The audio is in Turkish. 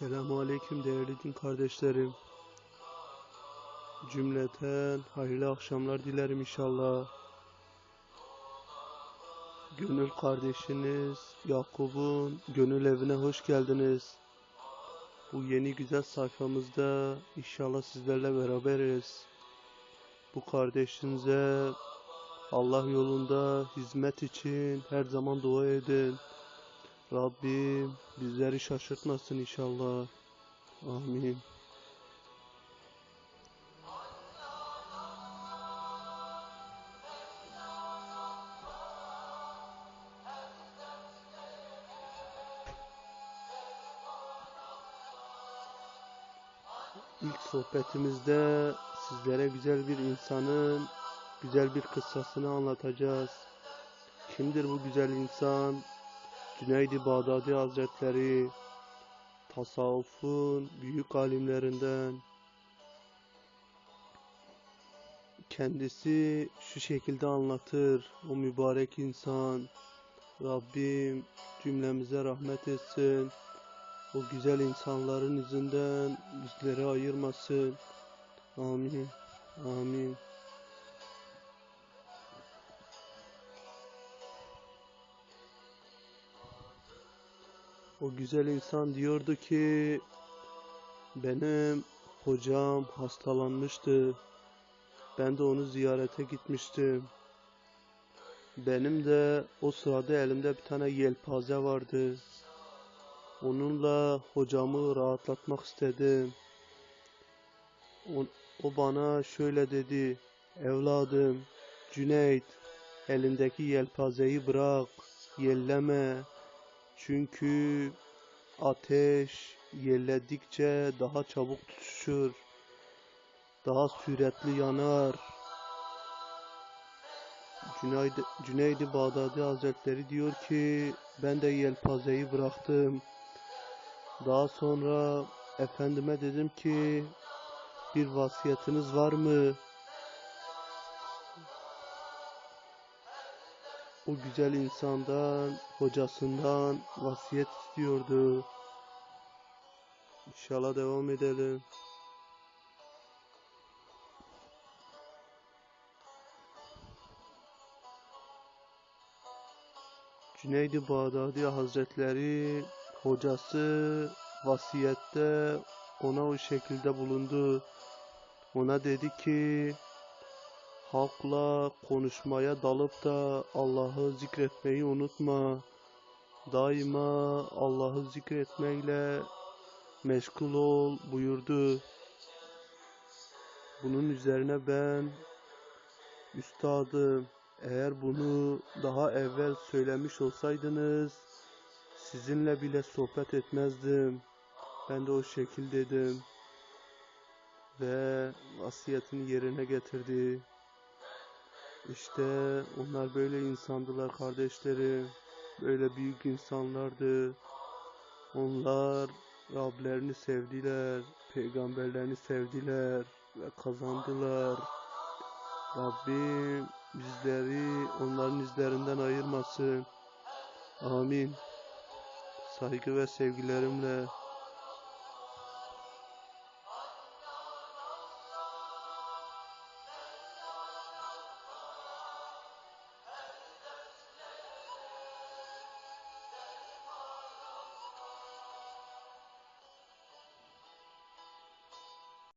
Selamun Aleyküm değerli din kardeşlerim. Cümleten hayırlı akşamlar dilerim inşallah. Gönül kardeşiniz Yakup'un gönül evine hoş geldiniz. Bu yeni güzel sayfamızda inşallah sizlerle beraberiz. Bu kardeşinize Allah yolunda hizmet için her zaman dua edin. Rabbim bizleri şaşırtmasın inşallah. Amin. İlk sohbetimizde sizlere güzel bir insanın güzel bir kıssasını anlatacağız. Kimdir bu güzel insan? Cüneyd-i Bağdadi Hazretleri tasavvufun büyük alimlerinden. Kendisi şu şekilde anlatır. O mübarek insan Rabbim cümlemize rahmet etsin. O güzel insanların yüzünden bizleri ayırmasın. Amin. Amin O güzel insan diyordu ki benim hocam hastalanmıştı. Ben de onu ziyarete gitmiştim. Benim de o sırada elimde bir tane yelpaze vardı. Onunla hocamı rahatlatmak istedim. O, o bana şöyle dedi. Evladım, Cüneyt, elindeki yelpazeyi bırak, yelleme. Çünkü ateş yerledikçe daha çabuk tutuşur, daha süratli yanar. Cüneyd, Cüneydi Bağdadi Hazretleri diyor ki ben de yelpazeyi bıraktım. Daha sonra efendime dedim ki bir vasiyetiniz var mı? O güzel insandan, hocasından vasiyet istiyordu. İnşallah devam edelim. Cüneyd-i Bağdadi Hazretleri hocası vasiyette ona o şekilde bulundu. Ona dedi ki halkla konuşmaya dalıp da Allah'ı zikretmeyi unutma. Daima Allah'ı zikretmeyle meşgul ol buyurdu. Bunun üzerine ben üstadım eğer bunu daha evvel söylemiş olsaydınız sizinle bile sohbet etmezdim. Ben de o şekil dedim ve vasiyetini yerine getirdi. İşte onlar böyle insandılar kardeşlerim. Böyle büyük insanlardı. Onlar Rablerini sevdiler, peygamberlerini sevdiler ve kazandılar. Rabbim bizleri onların izlerinden ayırmasın. Amin. Saygı ve sevgilerimle